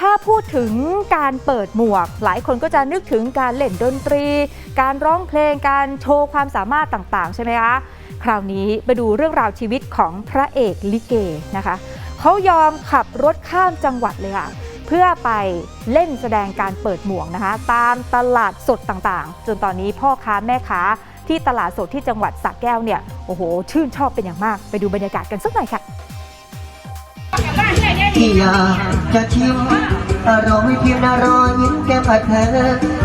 ถ้าพูดถึงการเปิดหมวก หลายคนก็จะนึกถึงการเล่นดนตรี การร้องเพลงการโชว์ความสามารถต่างๆ ใช่ไหมคะคราวนี้ไปดูเรื่องราวชีวิตของพระเอกลิเกนะคะเขายอมขับรถข้ามจังหวัดเลยค่ะเพื่อไปเล่นแสดงการเปิดหมวกนะคะ ตามตลาดสดต่างๆ จนตอนนี้พ่อค้าแม่ค้าที่ตลาดสดที่จังหวัดสระแก้วเนี่ยโอ้โห ชื่นชอบเป็นอย่างมาก ไปดูบรรยากาศกันสักหน่อยค่ะ ที่อยากจะชิมอร่อยเพียงนารอยยิ้มแก้มเธอ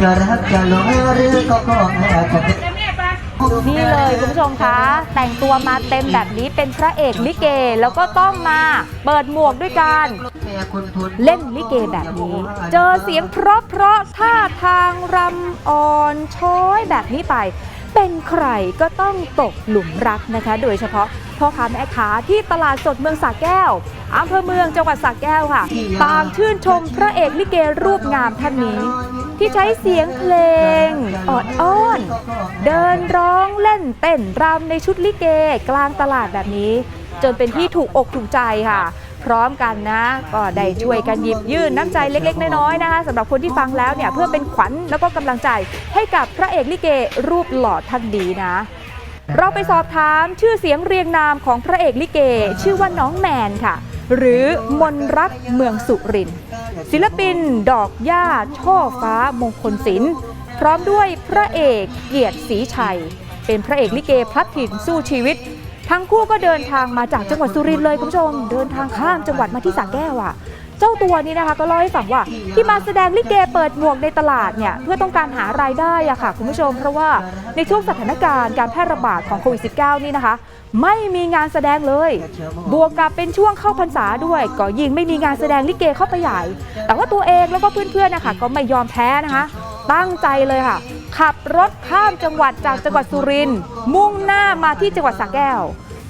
จะรักจะหลงหรือก็ขอแค่เธอนี่เลยคุณผู้ชมคะแต่งตัวมาเต็มแบบนี้เป็นพระเอกลิเก แล้วก็ต้องมาเปิดหมวกด้วยการเล่นลิเกแบบนี้ เจอเสียงเพราะเพราะท่าทางรำอ่อนช้อยแบบนี้ไป เป็นใครก็ต้องตกหลุมรักนะคะ โดยเฉพาะพ่อค้าแม่ค้าที่ตลาดสดเมืองสระแก้วอำเภอเมืองจังหวัดสระแก้วค่ะ ต่างชื่นชมพระเอกลิเกรูปงามท่านนี้ ที่ใช้เสียงเพลงออดอ้อน เดินร้องเล่นเต้นรำในชุดลิเกกลางตลาดแบบนี้ จนเป็นที่ถูกอกถูกใจค่ะ ร้อมกันนะ ก็ได้ช่วยกันหยิบยื่นน้ำใจเล็กๆ น้อยๆนะคะสำหรับคนที่ฟังแล้วเนี่ยเพื่อเป็นขวัญแล้วก็กำลังใจให้กับพระเอกลิเกรูปหล่อท่านดีนะ เราไปสอบถามชื่อเสียงเรียงนามของพระเอกลิเก ชื่อว่าน้องแมนค่ะ หรือมนรักเมืองสุรินศิลปิน ดอกหญ้าช่อฟ้ามงคลศิลป์พร้อมด้วยพระเอกเกียรติศรีชัย เป็นพระเอกลิเกพลัดถิ่นสู้ชีวิต ทั้งคู่ก็เดินทางมาจากจังหวัดสุรินทร์เลยคุณผู้ชม เดินทางข้ามจังหวัดมาที่สระแก้วอะเจ้าตัวนี้นะคะก็เล่าให้ฟังว่าที่มาแสดงลิเกเปิดหมวกในตลาดเนี่ยเพื่อต้องการหารายได้อะค่ะคุณผู้ชม เพราะว่าในช่วงสถานการณ์การแพร่ระบาดของโควิด -19 นี่นะคะ ไม่มีงานแสดงเลย บวกกับเป็นช่วงเข้าพรรษาด้วย ก็ยิ่งไม่มีงานแสดงลิเกเข้าไปใหญ่ แต่ว่าตัวเองแล้วก็เพื่อนๆนะคะก็ไม่ยอมแพ้นะคะ ตั้งใจเลยค่ะ ขับรถข้ามจังหวัดจากจังหวัดสุรินทร์มุ่งหน้ามาที่จังหวัดสระแก้ว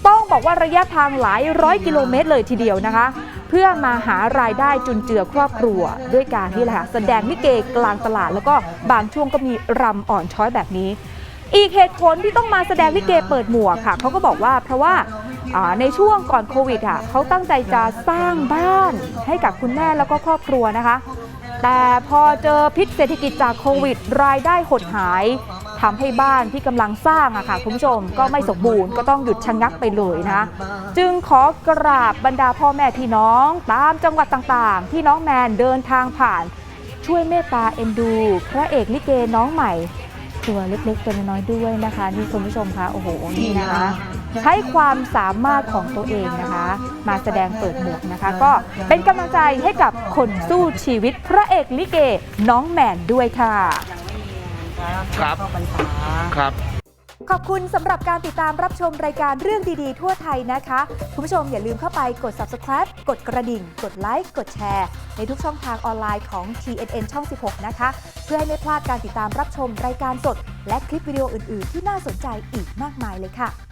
ต้องบอกว่าระยะทางหลายร้อยกิโลเมตรเลยทีเดียวนะคะ เพื่อมาหารายได้จุนเจือครอบครัว ด้วยการนี่แหละค่ะแสดงลิเกกลางตลาด แล้วก็บางช่วงก็มีรำอ่อนช้อยแบบนี้ อีกเหตุผลที่ต้องมาแสดงลิเกเปิดหมวกค่ะเขาก็บอกว่าเพราะว่าอ่าในช่วงก่อนโควิดค่ะเขาตั้งใจจะสร้างบ้านให้กับคุณแม่แล้วก็ครอบครัวนะคะ แต่พอเจอพิษเศรษฐกิจจากโควิด รายได้หดหายทำให้บ้านที่กำลังสร้างอะค่ะคุณผู้ชมก็ไม่สมบูรณ์ก็ต้องหยุดชะงักไปเลยนะ จึงขอกราบบรรดาพ่อแม่พี่น้องตามจังหวัดต่างๆ ที่น้องแมนเดินทางผ่าน ช่วยเมตตาเอ็นดู พระเอกลิเกน้องใหม่ ตัวเล็กๆตัวน้อยๆด้วยนะคะ นี่คุณผู้ชมคะโอ้โหนี่นะคะ ใช้ความสามารถของตัวเองนะคะ มาแสดงเปิดหมวกนะคะ ก็เป็นกำลังใจให้กับคนสู้ชีวิตพระเอกลิเกน้องแมนด้วยค่ะ ครับครับ ขอบคุณสำหรับการติดตามรับชมรายการเรื่องดีๆ ทั่วไทยนะคะ คุณผู้ชมอย่าลืมเข้าไปกด subscribe กดกระดิ่ง กดไลค์กดแชร์ ในทุกช่องทางออนไลน์ของ TNN ช่อง 16 นะคะ เพื่อให้ไม่พลาดการติดตามรับชมรายการสด และคลิปวิดีโออื่น ๆ ที่น่าสนใจอีกมากมายเลยค่ะ